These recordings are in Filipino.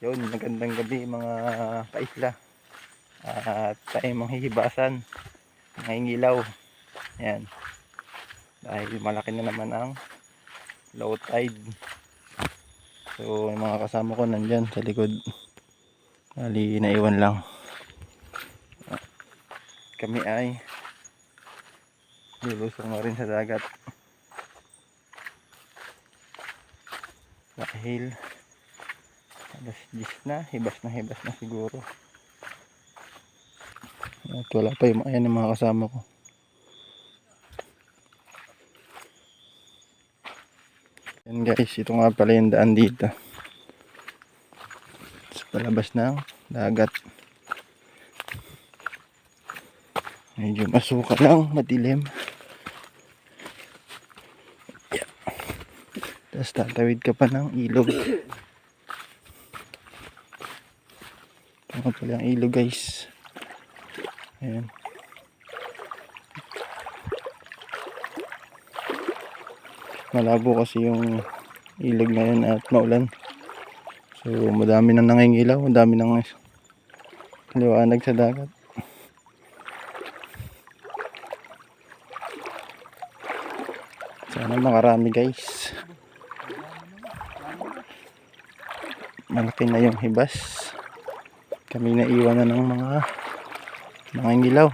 Yun, magandang gabi mga kaisla. At tayo manghihibasan. Nangingilaw. Yan. Dahil malaki na naman ang low tide. So, yung mga kasama ko nandyan sa likod. Bali, naiwan lang. Kami ay lulusong na rin sa dagat. Dahil alas 10 na, hibas na hibas na siguro. At wala pa yung ayan yung mga kasama ko. Yan guys, ito nga pala yung daan dito. Sa palabas ng dagat. Medyo masuka lang, madilim. Yeah. Tapos tatawid ka pa ng ilog. Ito nga pala ang ilog guys. Ayan. Malabo kasi yung ilog ngayon at maulan. So madami nang nangingilaw, madami nang liwanag sa dagat. Sana makarami guys. Malaki na yung hibas. Kami naiwan na ng mga nangingilaw.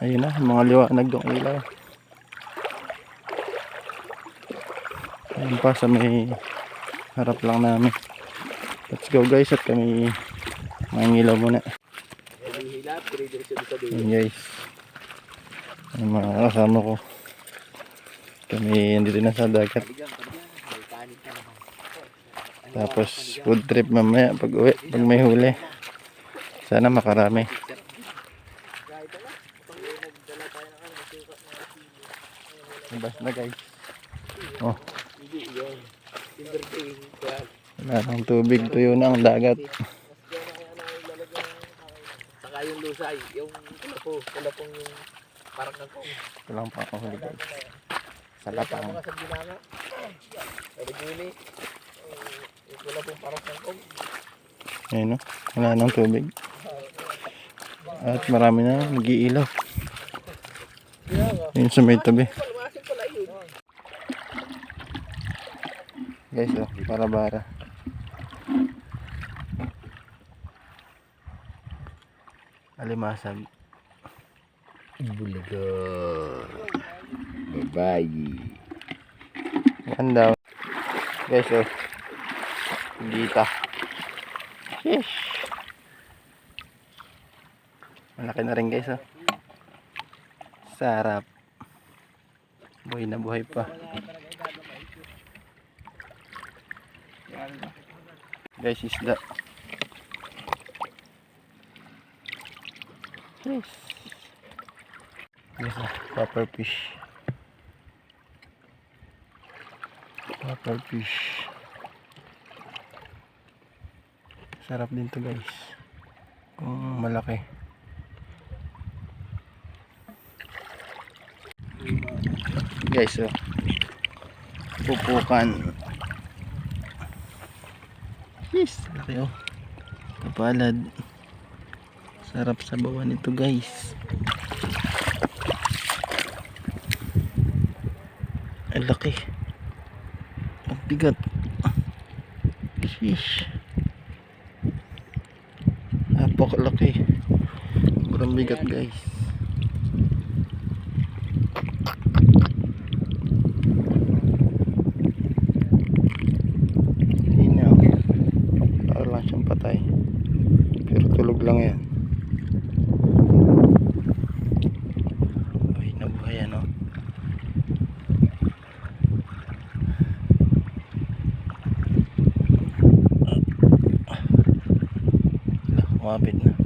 Ayun na, mga liwanag ng ilaw. Ayun pa sa may harap lang namin. Let's go guys at kami mangingilaw muna. Ayun guys. Yung mga kasama ko. Kami andito na sa dagat. Tapos food trip mamaya pag uwi, pag may huli. Sana makarami. Labas na guys. Oh. Wala nang tubig, tuyo na ang dagat. Saka yung lusay, yung kulapo, kulapong yung parang kangkong. Ito lang pa ako huli guys. Sa lapang. Sa ginanga. Pwede gini. Yung kulapong parang kangkong. Ayun no. Wala nang tubig. At marami na nag-iilaw. Yun sa may tabi. Guys, oh, para bara. Alimasag. Bulaga. Babayi. Yan daw. Guys, oh. Gita. Sheesh. Malaki na rin guys, oh. Sarap. Buhay na buhay pa. Guys, isda. Yes. Yes, proper fish. Proper fish. Sarap din to guys. Kung malaki. Guys, oh. Pupukan. Yes, laki oh. Kapalad. Sarap sa bawan nito guys. Ang laki. Ang bigat. Sheesh. Napakalaki. Sobrang bigat guys. Hindi na. Para lang siyang patay. Pero tulog lang yan. malapit na.